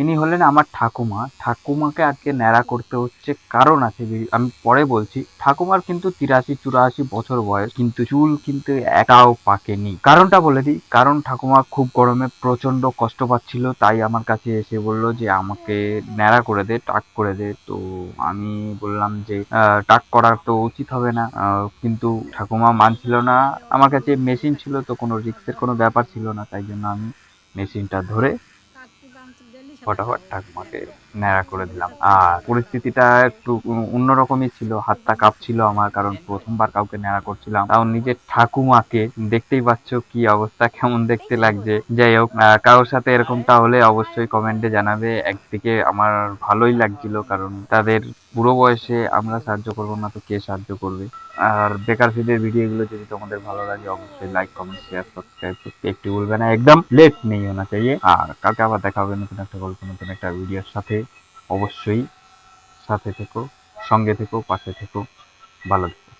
ইনি হলেন আমার ঠাকুমা। ঠাকুমাকে আজকে ন্যাড়া করতে হচ্ছে কারণ আছে আমি পরে বলছি, ঠাকুমার কিন্তু তিরাশি চুরাশি বছর বয়স, কিন্তু চুল কিন্তু একাও পাকেনি। কারণটা বলে দিই, কারণ ঠাকুমা খুব গরমে প্রচণ্ড কষ্ট পাচ্ছিল, তাই আমার কাছে এসে বলল যে, আমাকে ন্যাড়া করে দে, টাক করে দে। তো আমি বললাম যে টাক করা তো উচিত হবে না। কিন্তু ঠাকুমা মানছিল না। আমার কাছে মেশিন ছিল, তো কোনো রিক্সের কোনো ব্যাপার ছিল না, তাই জন্য আমি মেশিনটা ধরে ফটাফট ঠাকুমাকে ন্যাড়া করে দিলাম। আর পরিস্থিতিটা একটু অন্যরকমই ছিল হাতটা কাঁপছিল আমার কারণ প্রথমবার কাউকে ন্যাড়া করছিলাম। তাও নিজের ঠাকুমাকে দেখতেই পাচ্ছ কি অবস্থা কেমন দেখতে লাগছে। যাই হোক কারোর সাথে এরকমটা হলে অবশ্যই কমেন্টে জানাবে। একদিকে আমার ভালোই লাগছিল কারণ তাদের বুড়ো বয়সে আমরা সাহায্য করব না তো কে সাহায্য করবে? আর বেকার ফিদের ভিডিওগুলো যদি তোমাদের ভালো লাগে, অবশ্যই লাইক কমেন্ট শেয়ার সাবস্ক্রাইব করতে একটু ভুলবে না। একদম লেট নেই হোনা চাইয়ে আর কালকে আবার দেখা হবে নতুন একটা গল্প, নতুন একটা ভিডিওর সাথে। অবশ্যই সাথে থেকো, সঙ্গে থেকো, পাশে থেকো। ভালো থেকো।